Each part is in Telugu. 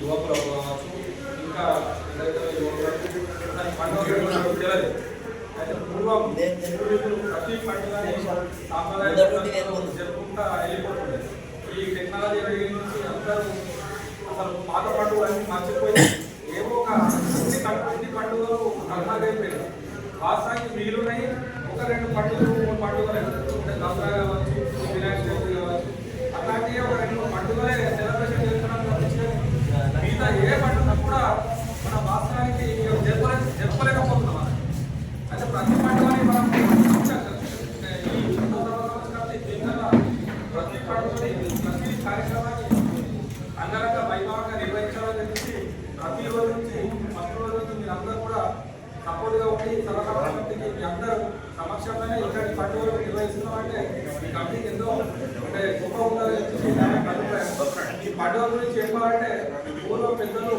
యువకులు కావచ్చు ఇంకా ఎవరైతే యువకులకు దాని పండుగ తెలియదు అయితే పూర్వం ప్రతి పండుగని సాంప్రదాయ జరుపుకుంటా వెళ్ళిపోతుంది ఈ టెక్నాలజీ నుంచి అందరూ అసలు పాత పండుగలన్నీ మర్చిపోయి ఏవో ఒక అన్ని అన్ని పండుగలు అర్థమైపోయాయి వాస్తవానికి మిగిలినాయి ఒక రెండు పండుగలు మూడు పండుగలు అంటే దసరా కావచ్చు వినాయక చవితి కావచ్చు అట్లాంటివి ఒక రెండు మూడు పండుగలే సెలబ్రేషన్ చేస్తున్నాం తప్పించి మిగతా ఏ పండుగ కూడా మన వాస్తవానికి జరపలే జరపలేకపోతున్నాం అన్నమాట. అంటే ప్రతి పండుగని మనం అంటే ఈ హిందూ సంవత్సరాలు దీనివల్ల ప్రతి పండుగని ప్రతి కార్యక్రమాన్ని అంగరంగ వైభవంగా నిర్వహించాలని చెప్పి ప్రతి రోజు నుంచి ఫస్ట్ రోజు నుంచి మీరు అందరూ కూడా సపోర్ట్గా ఉండి సలహాకి మీ అందరూ సమక్షంలోనే పండుగ పండుగలు నిర్వహిస్తున్నామంటే మీ కమిటీకి ఎంతో అంటే గొప్ప ఉండాలని చెప్పి అభిప్రాయం. ఈ పండుగ గురించి చెప్పాలంటే పూర్వ పెద్దలు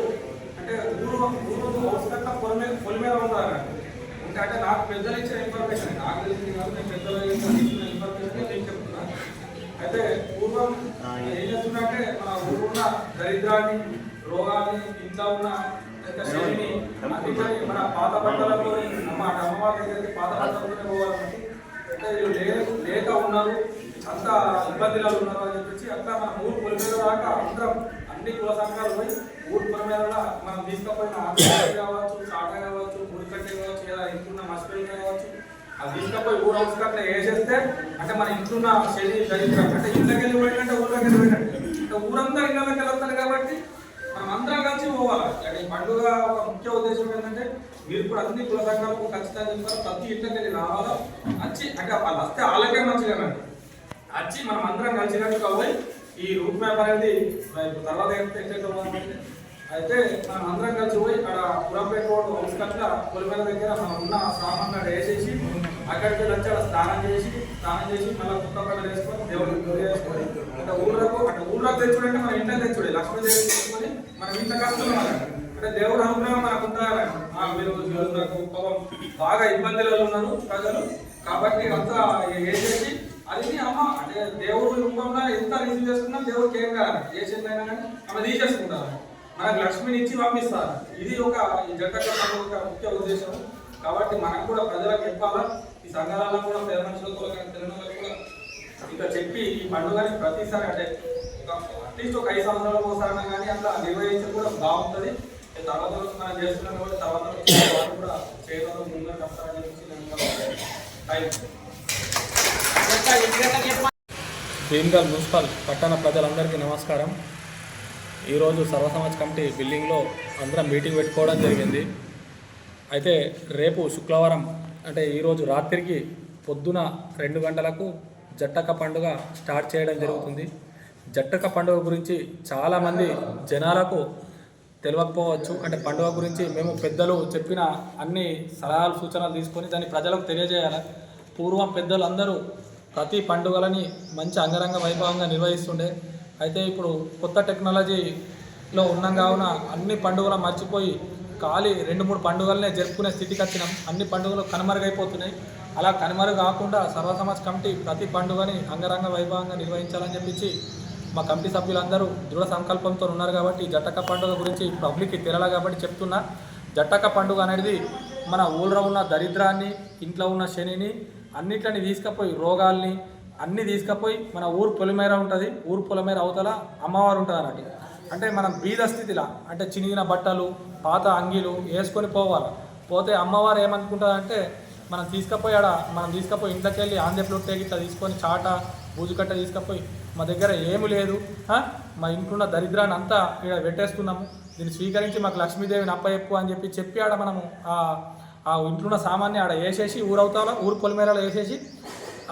అంటే ఊరు ఊరు అవసరంగా పొలిమే పొలిమేర ఉన్నారు ఇంకా అంటే నాకు పెద్దలు ఇచ్చిన ఇన్ఫర్మేషన్ నాకు తెలిసింది కాదు నేను పెద్దలు ఇచ్చిన ఇన్ఫర్మేషన్ నేను చెప్తున్నా అయితే పూర్వం ఏం చేస్తున్నట్టే మన ఊరున్న దరిద్రాన్ని రోగాన్ని ఇంట్లో ఉన్న శనిని మన పాత బట్టలతో మా అమ్మవారి దగ్గరికి పాత బట్టలతోనే పోవాలంటే వీళ్ళు లేక లేక ఉన్నారు అంత ఇబ్బందిలో ఉన్నారు అని చెప్పేసి అట్లా మన ఊరు పొలిమేర దాకా అందరం అన్ని కుల సంఘాలు పోయి ఊరు పొలిమేరలో మనం తీసుకపోయిన ఆకుకూరలు కావచ్చు చాట కావచ్చు ముడికట్టే కావచ్చు లేదా ఇంట్లో మసిపెల్లి కావచ్చు అది తీసుకపోయి ఊరు హౌస్ అట్లా వేసేస్తే అంటే మన ఇంట్లో ఉన్న శని దరిద్రం అంటే ఇంట్లోకి వెళ్ళిపోయినట్టు ఊళ్ళోకి వెళ్ళిపోయినట్టు అంటే ఊరంతా ఇళ్ళకి వెళ్ళొస్తారు కాబట్టి మనం అందరం కలిసి పోవాలి. అంటే ఈ పండుగ ఒక ముఖ్య ఉద్దేశం ఏంటంటే మీరు కూడా అన్ని కుల సంఘాలకు ఖచ్చితంగా చెప్తారు ప్రతి ఇంట్లోకి వెళ్ళి రావాలో. వచ్చి అంటే వాళ్ళు వస్తే వాళ్ళకే మంచిగా వచ్చి మనం అందరం కలిసినట్టు కావాలి ఈ రూట్ మ్యాప్ అనేది తర్వాత ఎట్లయితే ఉందంటే అయితే మనం అందరం కలిసి పోయి అక్కడ పురంపేట రోడ్ హౌస్ కట్ల పొలిమేర దగ్గర మనం ఉన్న సామాన్లు అక్కడ వేసేసి అక్కడికి వెళ్ళి వచ్చి అక్కడ స్నానం చేసి స్నానం చేసి మళ్ళీ కుక్క పనులు వేసుకొని దేవుడికి పూజ చేసుకొని అంటే ఊళ్ళకు అంటే ఊళ్ళో తెచ్చుడు మన ఇంట్లో తెచ్చుడే లక్ష్మీదేవి తెచ్చుకొని మనం ఇంత కష్టం అంటే దేవుడు అనుగ్రహం మనకు ఉండాలి మీరు నాకు పాపం బాగా ఇబ్బందులలో ఉన్నారు ప్రజలు. కాబట్టి అంతా వేసేసి అది అమ్మ అంటే దేవుడు రూపంలో ఎంత రిసీవ్ చేసుకున్నా దేవుడికి ఏం కాదు. ఏ చేతైనా కానీ అమ్మ తీసేసుకుంటారు. మనకు లక్ష్మిని ఇచ్చి పంపిస్తారు. ఇది ఒక ఈ ఒక ముఖ్య ఉద్దేశం. కాబట్టి మనం కూడా ప్రజలకు చెప్పాలా? ఈ సంఘాలలో కూడా పేద మనుషులతో తెలియని కూడా ఇంకా చెప్పి ఈ పండుగని ప్రతిసారి అంటే ఒక అట్లీస్ట్ ఒక ఐదు సంవత్సరాలకు ఒకసారి కానీ అట్లా నిర్వహించడం కూడా బాగుంటుంది. ఈ తర్వాత రోజు మనం చేస్తున్నాం కాబట్టి తర్వాత రోజు వాళ్ళు కూడా చేయడం ముందుగా చెప్తారని చెప్పి భీమ్గల్ మున్సిపల్ పట్టణ ప్రజలందరికీ నమస్కారం. ఈరోజు సర్వసమాజ్ కమిటీ బిల్డింగ్లో అందరం మీటింగ్ పెట్టుకోవడం జరిగింది. అయితే రేపు శుక్రవారం అంటే ఈరోజు రాత్రికి పొద్దున రెండు గంటలకు జట్టక పండుగ స్టార్ట్ చేయడం జరుగుతుంది. జట్టక పండుగ గురించి చాలామంది జనాలకు తెలియకపోవచ్చు. అంటే పండుగ గురించి మేము పెద్దలు చెప్పిన అన్ని సలహాలు సూచనలు తీసుకొని దాన్ని ప్రజలకు తెలియజేయాలి. పూర్వం పెద్దలు అందరూ ప్రతి పండుగలని మంచి అంగరంగ వైభవంగా నిర్వహిస్తుండే. అయితే ఇప్పుడు కొత్త టెక్నాలజీలో ఉన్నాం కావున అన్ని పండుగలు మర్చిపోయి ఖాళీ రెండు మూడు పండుగలనే జరుపుకునే స్థితికి వచ్చినాం. అన్ని పండుగలు కనుమరుగైపోతున్నాయి. అలా కనుమరుగు కాకుండా సర్వసమాజ్ కమిటీ ప్రతి పండుగని అంగరంగ వైభవంగా నిర్వహించాలని చెప్పించి మా కమిటీ సభ్యులందరూ దృఢ సంకల్పంతో ఉన్నారు కాబట్టి జటక జట్టక పండుగ గురించి పబ్లిక్కి తెరలా కాబట్టి చెప్తున్నా. జట్టక పండుగ అనేది మన ఊళ్ళో ఉన్న దరిద్రాన్ని ఇంట్లో ఉన్న శనిని అన్నిట్లని తీసుకుపోయి రోగాల్ని అన్నీ తీసుకుపోయి మన ఊరు పొలిమేర ఉంటుంది. ఊరు పొలిమేర అవతల అమ్మవారు ఉంటుంది అన్నట్టు అంటే మనం బీద స్థితిలో అంటే చినిగిన బట్టలు పాత అంగీలు వేసుకొని పోవాలి. పోతే అమ్మవారు ఏమనుకుంటుందంటే మనం తీసుకుపోయి ఆడ మనం తీసుకుపోయి ఇంట్లోకి వెళ్ళి ఆంధ్రప్రదేశ్ ఇట్లా తీసుకొని చాట బూజుకట్ట తీసుకుపోయి మా దగ్గర ఏమి లేదు. మా ఇంట్లో ఉన్న దరిద్రాన్ని అంతా ఇక్కడ పెట్టేస్తున్నాము దీన్ని స్వీకరించి మాకు లక్ష్మీదేవిని అప్పచెప్పు అని చెప్పి చెప్పి ఆడ మనము ఆ ఆ ఇంట్లో ఉన్న సామాన్ని ఆడ వేసేసి ఊరవుతాలో ఊరు పొలిమేరలో వేసేసి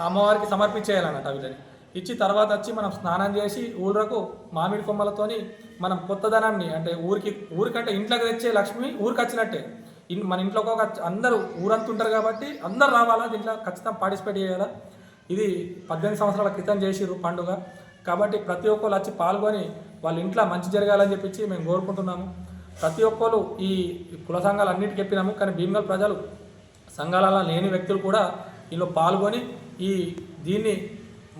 అమ్మవారికి సమర్పించేయాలన్నట్టు వీటిని ఇచ్చి తర్వాత వచ్చి మనం స్నానం చేసి ఊళ్ళకు మామిడి కొమ్మలతోని మనం కొత్తదనాన్ని అంటే ఊరికి ఊరికంటే ఇంట్లోకి తెచ్చే లక్ష్మి ఊరికి వచ్చినట్టే. ఇన్ మన ఇంట్లోకి ఒక అందరూ ఊరంతా ఉంటారు కాబట్టి అందరు రావాలా దీంట్లో? ఖచ్చితంగా పార్టిసిపేట్ చేయాలా? ఇది పద్దెనిమిది సంవత్సరాల క్రితం చేసిర్రు పండుగ. కాబట్టి ప్రతి ఒక్కరు వచ్చి పాల్గొని వాళ్ళ ఇంట్లో మంచి జరగాలని చెప్పించి మేము కోరుకుంటున్నాము. ప్రతి ఒక్కరు ఈ కుల సంఘాలు అన్నిటికీ చెప్పినాము. కానీ భీమగల్ ప్రజలు సంఘాలలో లేని వ్యక్తులు కూడా ఇందులో పాల్గొని ఈ దీన్ని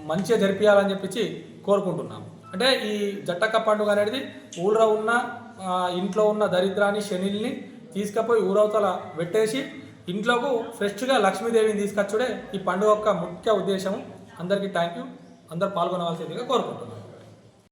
మంచిగా జరిపించాలని చెప్పించి కోరుకుంటున్నాము. అంటే ఈ జట్టక్క పండుగ అనేది ఊళ్ళో ఉన్న ఇంట్లో ఉన్న దరిద్రాన్ని శనిల్ని తీసుకుపోయి ఊరవతల పెట్టేసి ఇంట్లోకు ఫ్రెష్గా లక్ష్మీదేవిని తీసుకొచ్చుడే ఈ పండుగ యొక్క ముఖ్య ఉద్దేశం అందరికీ థ్యాంక్ యూ అందరు పాల్గొనవలసిందిగా కోరుకుంటున్నాను.